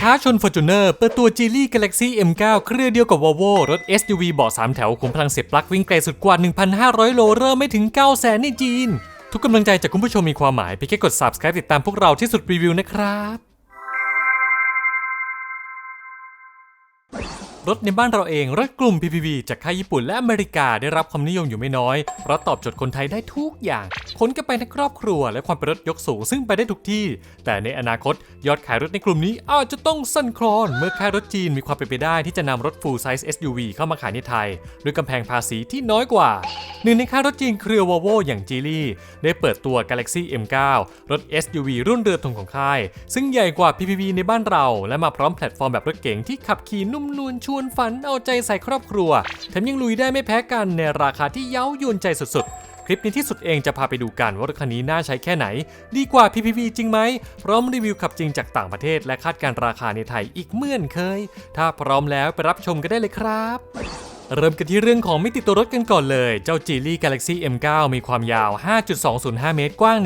ท้าชน Fortuner เปิดตัว Geely Galaxy M9 เครือเดียวกับ Volvo รถ SUV เบาะ3แถวขุมพลังเสียบปลั๊กวิ่งไกลสุดกว่า 1,500 โลเริ่มไม่ถึง 900,000ในจีน ทุกกำลังใจจากคุณผู้ชมมีความหมายเพียงแค่กด subscribe ติดตามพวกเราที่สุดรีวิวนะครับ รถในบ้านเราเองรถกลุ่ม PPV จากค่ายญี่ปุ่นและอเมริกาได้รับความนิยมอยู่ไม่น้อย เพราะตอบโจทย์คนไทยได้ทุกอย่างขนกันไปทั้งครอบครัว และความเป็นรถยกสูงซึ่งไปได้ทุกที่ แต่ในอนาคตยอดขายรถในกลุ่มนี้อาจจะต้องสั่นคลอน เมื่อค่ายรถจีนมีความเป็นไปได้ที่จะนำรถ full size SUV เข้ามาขายในไทยด้วยกำแพงภาษีที่น้อยกว่าหนึ่งในค่ายรถจีนเครือ Volvo อย่าง Geely ได้เปิดตัว Galaxy M9 รถ SUV รุ่นเรือธงของค่าย ซึ่งใหญ่กว่า PPV ในบ้านเรา และมาพร้อมแพลตฟอร์มแบบรถเก๋งที่ขับขี่นุ่มนวลชวนฝันเอาใจใส่ครอบครัวแถมยังลุยได้ไม่แพ้กันในราคาที่เย้ายวนใจสุดๆ คลิปนี้ที่สุดเองจะพาไปดูกันว่ารถคันนี้น่าใช้แค่ไหน ดีกว่า PPV จริงไหม พร้อมรีวิวขับจริงจากต่างประเทศ และคาดการราคาในไทยอีกเมื่อนเคย ถ้าพร้อมแล้วไปรับชมกันได้เลยครับเริ่มกันที่เรื่องของมิติตัวรถกันก่อนเลย เจ้า Geely Galaxy M9 มีความยาว 5.205 เมตร กว้าง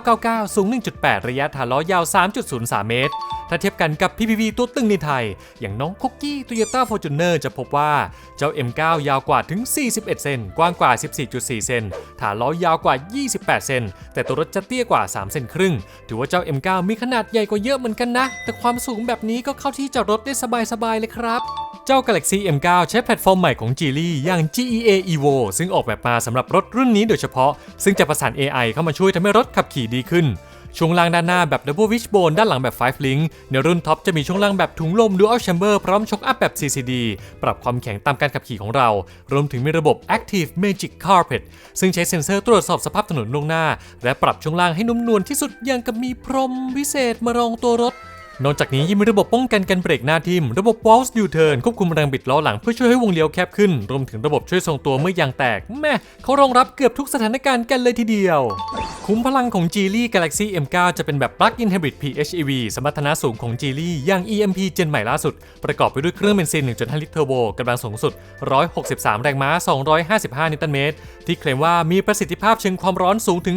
1.999 สูง 1.8 ระยะฐานล้อยาว 3.03 เมตร ถ้าเทียบกันกับ PPV ตัวตึงในไทย อย่างน้องคุกกี้ Toyota Fortuner จะพบว่าเจ้า M9 ยาวกว่าถึง 41 เซน กว้างกว่า 14.4 เซน ฐานล้อยาวกว่า 28 เซน แต่ตัวรถจะเตี้ยกว่า 3 เซนครึ่ง ถือว่าเจ้า M9 มีขนาดใหญ่กว่าเยอะเหมือนกันนะ แต่ความสูงแบบนี้ก็เข้าที่จอดรถได้สบายๆเลยครับเจ้า Galaxy M9 ใช้แพลตฟอร์มใหม่ของ Geely อย่าง GEA Evo ซึ่งออกแบบมาสำหรับรถรุ่นนี้โดยเฉพาะ ซึ่งจะประสาน AI เข้ามาช่วยทำให้รถขับขี่ดีขึ้น ช่วงล่างด้านหน้าแบบ Double Wishbone ด้านหลังแบบ 5 Link ในรุ่นท็อปจะมีช่วงล่างแบบถุงลม Dual Chamber พร้อมช็อคอัพแบบ CCD ปรับความแข็งตามการขับขี่ของเรา รวมถึงมีระบบ Active Magic Carpet ซึ่งใช้เซ็นเซอร์ตรวจสอบสภาพถนนล่วงหน้า และปรับช่วงล่างให้นุ่มนวลที่สุดอย่างกับมีพรมวิเศษมารองตัวรถ นอกจากนี้ยังมีระบบป้องกันการเบรกหน้าทิ่มระบบ Walls U-turn ควบคุมแรงบิดล้อหลังเพื่อช่วยให้วงเลี้ยวแคบขึ้น รวมถึงระบบช่วยทรงตัวเมื่อยางแตกแม่เขารองรับเกือบทุกสถานการณ์กันเลยทีเดียว คุ้มพลังของ Geely Galaxy M9 จะเป็นแบบ Plug-in Hybrid PHEV สมรรถนะสูงของ Geely อย่าง EMP เจนใหม่ล่าสุด ประกอบไปด้วยเครื่องเบนซิน 1.5 ลิตรเทอร์โบกำลังสูงสุด 163 แรงม้า 255 นิวตันเมตร ที่เคลมว่ามีประสิทธิภาพเชิงความร้อนสูงถึง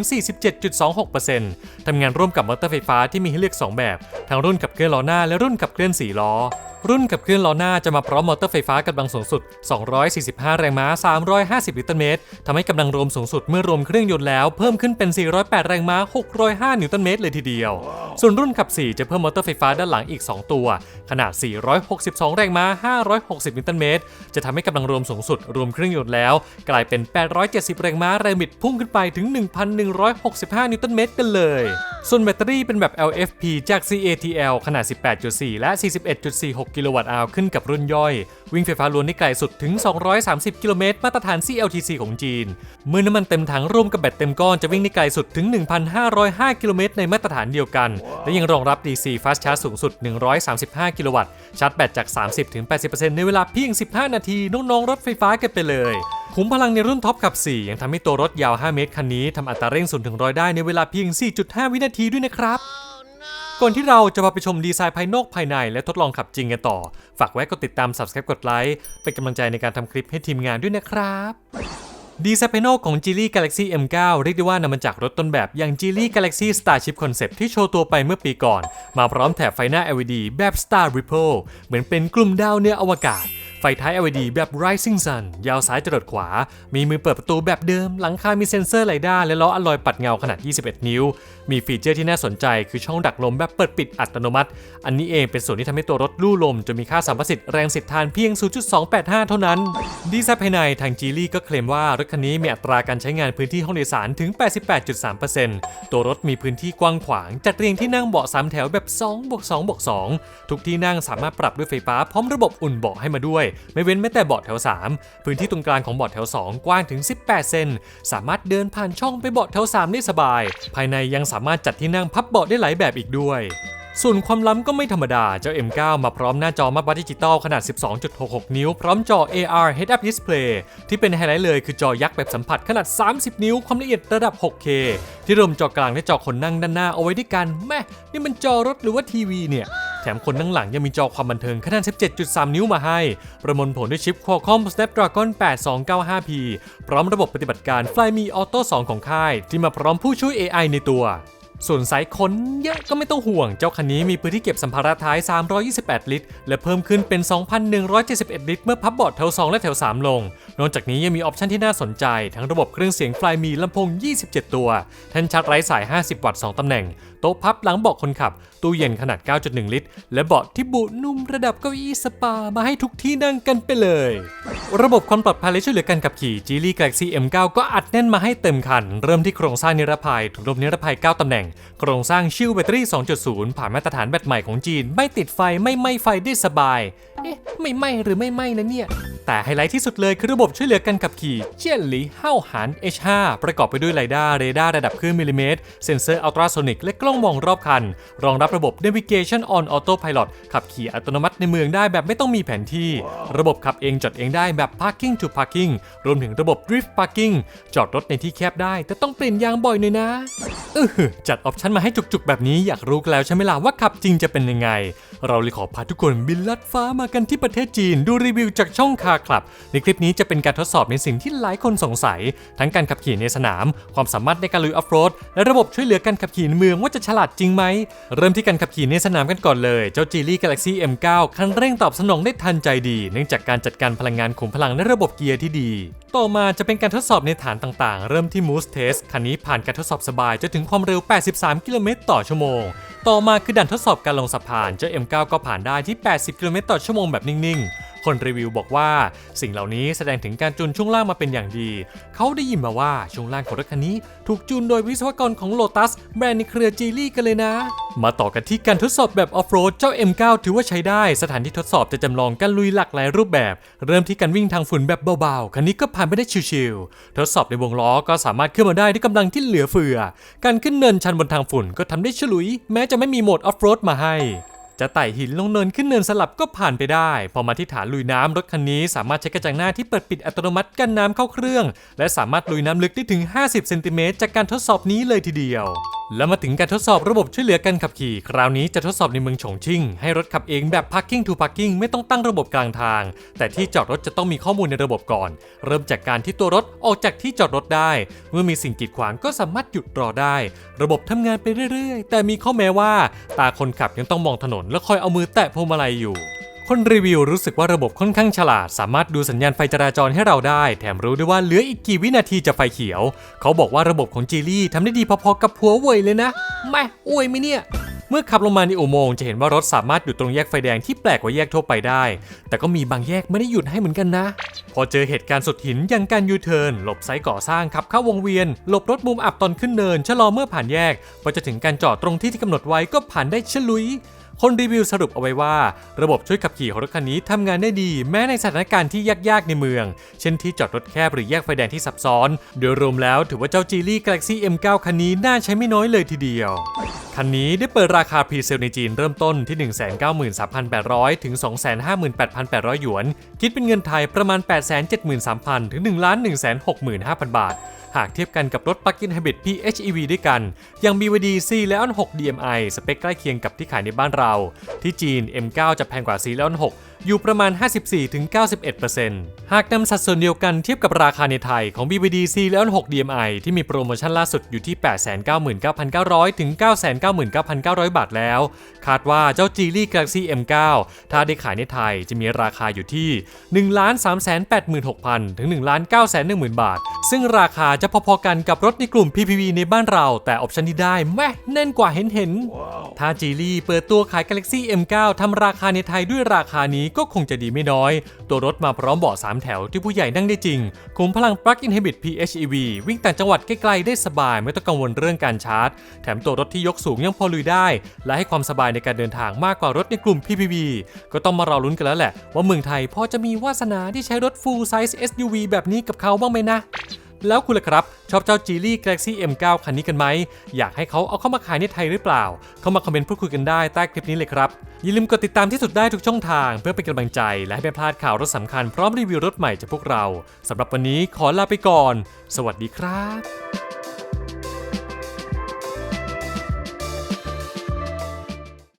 47.26%ทำงานร่วมกับมอเตอร์ไฟฟ้าที่มีให้เลือก 2 แบบทั้งรุ่นขับเคลื่อนล้อหน้าและรุ่นขับเคลื่อน4ล้อ รุ่นขับเคลื่อนล้อหน้าจะมาพร้อมมอเตอร์ไฟฟ้ากำลังสูงสุด 245 แรงม้า 350ลิวตรเมตรทำให้กำลังรวมสูงสุดเมื่อรวมเครื่องยนต์แล้วเพิ่มขึ้นเป็น 408 แรงม้า 605 นิวตันเมตรเลยทีเดียว ส่วนรุ่นขับ 4 จะเพิ่มมอเตอร์ไฟฟ้าด้านหลังอีก 2 ตัว ขนาด 462 แรงม้า 560 นิวตันเมตร จะทำให้กำลังรวมสูงสุดรวมเครื่องยนต์แล้ว กลายเป็น 870 แรงม้าแรงบิดพุ่งขึ้นไปถึง 1,165 นิวตันเมตรกันเลย ส่วนแบตเตอรี่เป็นแบบ LFP จาก CATL ขนาด 18.4 และ 41.46กิโลวัตต์อาวขึ้นกับรุ่นย่อย วิ่งไฟฟ้าล้วนได้ไกลสุดถึง 230 กิโลเมตรมาตรฐาน CLTC ของจีน เมื่อน้ำมันเต็มถังรวมกับแบตเต็มก้อนจะวิ่งได้ไกลสุดถึง 1,505 กิโลเมตรในมาตรฐานเดียวกัน และยังรองรับ DC Fast Charge สูงสุด 135 กิโลวัตต์ชาร์จแบตจาก 30-80%ในเวลาเพียง 15 นาทีน้องๆรถไฟฟ้ากันไปเลยขุมพลังในรุ่นท็อปขับ 4 ยังทำให้ตัวรถยาว 5 เมตรคันนี้ทำอัตราเร่ง0ถึง100ได้ในเวลาเพียง 4.5 วินาทีด้วยนะครับ ก่อนที่เราจะมาไปชมดีไซน์ภายนอกภายในและทดลองขับจริงกันต่อ ฝากไว้กดติดตาม Subscribe กดไลค์เป็นกำลังใจในการทำคลิปให้ทีมงานด้วยนะครับดีไซน์ภายนอกของ Geely Galaxy M9 เรียกได้ว่านำมาจากรถต้นแบบอย่าง Geely Galaxy Starship Concept ที่โชว์ตัวไปเมื่อปีก่อน มาพร้อมแถบไฟหน้า LED แบบ Star Ripple เหมือนเป็นกลุ่มดาวเนืออวกาศ ไฟท้าย LED แบบ Rising Sun ยาวซ้ายจรดขวา มีมือเปิดประตูแบบเดิม หลังคา มีเซ็นเซอร์ไลด้าและล้ออะลอยปัดเงาขนาด 21 นิ้ว มีฟีเจอร์ที่น่าสนใจคือช่องดักลมแบบเปิดปิดอัตโนมัติ อันนี้เองเป็นส่วนที่ทำให้ตัวรถลู่ลมจนมีค่าสัมประสิทธิ์แรงสิทธิ์ทานเพียง 0.285 เท่านั้น ดีไซน์ภายในทาง Geely ก็เคลมว่ารถคันนี้มีอัตราการใช้งานพื้นที่ห้องโดยสารถึง 88.3%ตัวรถมีพื้นที่กว้างขวาง จัดเรียงที่นั่งเบาะ3แถวแบบ2บวก2บวก2ทุกที่นั่งสามารถปรับด้วยไฟฟ้าพร้อมระบบอุ่นเบาะให้มาด้วยไม่เว้นแม้แต่เบาะแถว 3 พื้นที่ตรงกลางของเบาะแถว 2 กว้างถึง 18 เซน สามารถเดินผ่านช่องไปเบาะแถว 3 ได้สบาย ภายในยังสามารถจัดที่นั่งพับเบาะได้หลายแบบอีกด้วยส่วนความล้ำก็ไม่ธรรมดา เจ้า M9 มาพร้อมหน้าจอมาตรวัดดิจิตอลขนาด 12.66 นิ้ว พร้อมจอ AR Head-Up Display ที่เป็นไฮไลท์เลยคือจอยักษ์แบบสัมผัสขนาด 30 นิ้ว ความละเอียดระดับ 6K ที่รวมจอกลางและจอคนนั่งด้านหน้าเอาไว้ด้วยกัน แม่ นี่มันจอรถหรือว่าทีวีเนี่ย ถมคนนั่งหลังยังมีจอความบันเทิงขนาด 17.3 นิ้วมาให้ ประมวลผลด้วยชิป Qualcomm Snapdragon 8295P พร้อมระบบปฏิบัติการ Flyme Auto 2 ของค่าย ที่มาพร้อมผู้ช่วย AI ในตัว ส่วนสายขนเยอะก็ไม่ต้องห่วง เจ้าคันนี้มีพื้นที่เก็บสัมภาระท้าย 328 ลิตร และเพิ่มขึ้นเป็น 2,171 ลิตร เมื่อพับเบาะแถว 2 และแถว 3 ลง นอกจากนี้ยังมีออปชันที่น่าสนใจ ทั้งระบบเครื่องเสียงไฟมีลำโพง 27 ตัวแท่นชาร์จไร้สาย 50 วัตต์ 2 ตำแหน่ง โต๊ะพับหลังเบาะคนขับ ตู้เย็นขนาด 9.1 ลิตร และเบาะที่บุนุ่มระดับเก้าอี้สปามาให้ทุกที่นั่งกันไปเลย ระบบความปลอดภัยและช่วยเหลือการขับขี่ Geely Galaxy M9 ก็อัดแน่นมาให้เต็มคัน เริ่มที่โครงสร้างนิรภัยถุงลมนิรภัย 9ตำแหน่งโครงสร้างชิลแบตเตอรี่ 2.0 ผ่านมาตรฐานแบตใหม่ของจีน ไม่ติดไฟไม่ไหม้ไฟได้สบาย เอ๊ะ ไม่ไหม้หรือไม่ไหม้นะเนี่ย แต่ไฮไลท์ที่สุดเลยคือระบบช่วยเหลือการขับขี่เจียนหลีเห้าหาน H5 ประกอบไปด้วยไลด้าเรดาร์ระดับครึ่งมิลลิเมตร เซ็นเซอร์อัลตราโซนิกและกล้องมองรอบคัน รองรับระบบ Navigation on Autopilot ขับขี่อัตโนมัติในเมืองได้แบบไม่ต้องมีแผนที่ ระบบขับเองจอดเองได้แบบ Parking to Parking รวมถึงระบบ Drift Parking จอดรถในที่แคบได้ แต่ต้องเปลี่ยนยางบ่อยหน่อยนะเออจัดออปชันมาให้จุกๆ แบบนี้อยากรู้กันแล้วใช่ไหมล่ะว่าขับจริงจะเป็นยังไง เราเลยขอพาทุกคนบินลัดฟ้ามากันที่ประเทศจีนดูรีวิวจากช่องคาคลับในคลิปนี้จะเป็นการทดสอบในสิ่งที่หลายคนสงสัย ทั้งการขับขี่ในสนาม ความสามารถในการลุยออฟโรดและระบบช่วยเหลือการขับขี่ในเมืองว่าจะฉลาดจริงไหม เริ่มที่การขับขี่ในสนามกันก่อนเลย เจ้า Geely Galaxy M9 คันเร่งตอบสนองได้ทันใจดี เนื่องจากการจัดการพลังงานขุมพลังและระบบเกียร์ที่ดี ต่อมาจะเป็นการทดสอบในฐานต่างๆ เริ่มที่ Moose Test คันนี้ผ่านการทดสอบสบายจนถึงความเร็ว 83 กิโลเมตรต่อชั่วโมงต่อมาคือด่านทดสอบการลงสะพาน เจ้า M9 ก็ผ่านได้ที่ 80 กิโลเมตรต่อชั่วโมงแบบนิ่ง ๆ คนรีวิวบอกว่า สิ่งเหล่านี้แสดงถึงการจูนช่วงล่างมาเป็นอย่างดี เขาได้ยินมาว่าช่วงล่างของรถคันนี้ ถูกจูนโดยวิศวกรของ Lotus แบรนด์ในเครือจีลี่กันเลยนะ มาต่อกันที่การทดสอบแบบออฟโรดเจ้า M9 ถือว่าใช้ได้ สถานที่ทดสอบจะจำลองการลุยหลากหลายรูปแบบ เริ่มที่การวิ่งทางฝุ่นแบบเบาๆ คันนี้ก็ผ่านไปได้ชิวๆ ทดสอบในวงล้อก็สามารถขึ้นมาได้ด้วยกำลังที่เหลือเฟือ การขึ้นเนินชันบนทางฝุ่นก็ทำได้ฉลุย แม้จะไม่มีโหมดออฟโรดมาให้ จะไต่หินลงเนินขึ้นเนินสลับก็ผ่านไปได้ พอมาที่ฐานลุยน้ำรถคันนี้สามารถใช้กระจังหน้าที่เปิดปิดอัตโนมัติกันน้ำเข้าเครื่อง และสามารถลุยน้ำลึกได้ถึง 50 เซนติเมตรจากการทดสอบนี้เลยทีเดียว แล้วมาถึงการทดสอบระบบช่วยเหลือการขับขี่ คราวนี้จะทดสอบในเมืองฉงชิ่ง ให้รถขับเองแบบ parking to parking ไม่ต้องตั้งระบบกลางทาง แต่ที่จอดรถจะต้องมีข้อมูลในระบบก่อน เริ่มจากการที่ตัวรถออกจากที่จอดรถได้ เมื่อมีสิ่งกีดขวางก็สามารถหยุดรอได้ ระบบทำงานไปเรื่อย ๆ แต่มีข้อแม้ว่า ตาคนขับยังต้องมองถนน แล้วคอยเอามือแตะพวงมาลัยอยู่ คนรีวิวรู้สึกว่าระบบค่อนข้างฉลาด สามารถดูสัญญาณไฟจราจรให้เราได้ แถมรู้ด้วยว่าเหลืออีกกี่วินาทีจะไฟเขียว เขาบอกว่าระบบของจีลี่ทำได้ดีพอๆกับหัวเว่ยเลยนะแม่อวยไหมเนี่ยเมื่อขับลงมาในอุโมงค์จะเห็นว่ารถสามารถหยุดตรงแยกไฟแดงที่แปลกกว่าแยกทั่วไปได้ แต่ก็มีบางแยกไม่ได้หยุดให้เหมือนกันนะ พอเจอเหตุการณ์สุดหินอย่างการยูเทิร์นหลบไซต์ก่อสร้างขับเข้าวงเวียน หลบรถมุมอับตอนขึ้นเนินชะลอเมื่อผ่านแยกพอจะถึงการจอดตรงที่ที่กำหนดไว้ก็ผ่านได้ฉลุย คนรีวิวสรุปเอาไว้ว่า ระบบช่วยขับขี่ของรถคันนี้ทำงานได้ดี แม้ในสถานการณ์ที่ยากๆในเมือง เช่นที่จอดรถแคบหรือแยกไฟแดงที่ซับซ้อน โดยรวมแล้วถือว่าเจ้า Geely Galaxy M9 คันนี้น่าใช้ไม่น้อยเลยทีเดียวคันนี้ได้เปิดราคาพรีเซลในจีนเริ่มต้นที่ 193,800 ถึง 258,800 หยวน คิดเป็นเงินไทยประมาณ 873,000 ถึง 1,165,000 บาท หากเทียบกันกับรถ Plug-in Hybrid PHEV ด้วยกันย่าง BYD C Leon 6 DMI สเปคใกล้เคียงกับที่ขายในบ้านเราา ที่จีน M9 จะแพงกว่า C Leon 6 อยู่ประมาณ 54-91%หากนำสัดส่วนเดียวกันเทียบกับราคาในไทยของ BYD C Leon 6 DMI ที่มีโปรโมชั่นล่าสุดอยู่ที่ 899,900 ถึง 999,900 บาทแล้ว คาดว่าเจ้า Geely Galaxy M9 ถ้าได้ขายในไทยจะมีราคาอยู่ที่ 1,386,000 ถึง 1,910,000 บาท ซึ่งราคาจะพอๆกันกับรถในกลุ่ม PPV ในบ้านเรา แต่ออปชันที่ได้แม่แน่นกว่าเห็นเห็นๆถ้า Geely เปิดตัวขาย Galaxy M9 ทำราคาในไทยด้วยราคานี้ก็คงจะดีไม่น้อย ตัวรถมาพร้อมเบาะ3แถวที่ผู้ใหญ่นั่งได้จริง คุมพลัง Plug-in Hybrid PHEV วิ่งต่างจังหวัดใกล้ๆได้สบายไม่ต้องกังวลเรื่องการชาร์จ แถมตัวรถที่ยกสูงยังพอลุยได้ และให้ความสบายในการเดินทางมากกว่ารถในกลุ่ม PPV ก็ต้องมารอลุ้นกันแล้วแหละ ว่าเมืองไทยพอจะมีวาสนาที่ใช้รถ full size SUV แบบนี้กับเขาบ้างไหมนะ แล้วคุณล่ะครับ ชอบเจ้าจีลี่ Galaxy M9 คันนี้กันไหม อยากให้เขาเอาเข้ามาขายในไทยหรือเปล่า เข้ามาคอมเมนต์พูดคุยกันได้ใต้คลิปนี้เลยครับ อย่าลืมกดติดตามที่สุดได้ทุกช่องทาง เพื่อเป็นกำลังใจ และให้ไม่พลาดข่าวรถสำคัญพร้อมรีวิวรถใหม่จากพวกเราสำหรับวันนี้ขอลาไปก่อน สวัสดีครับ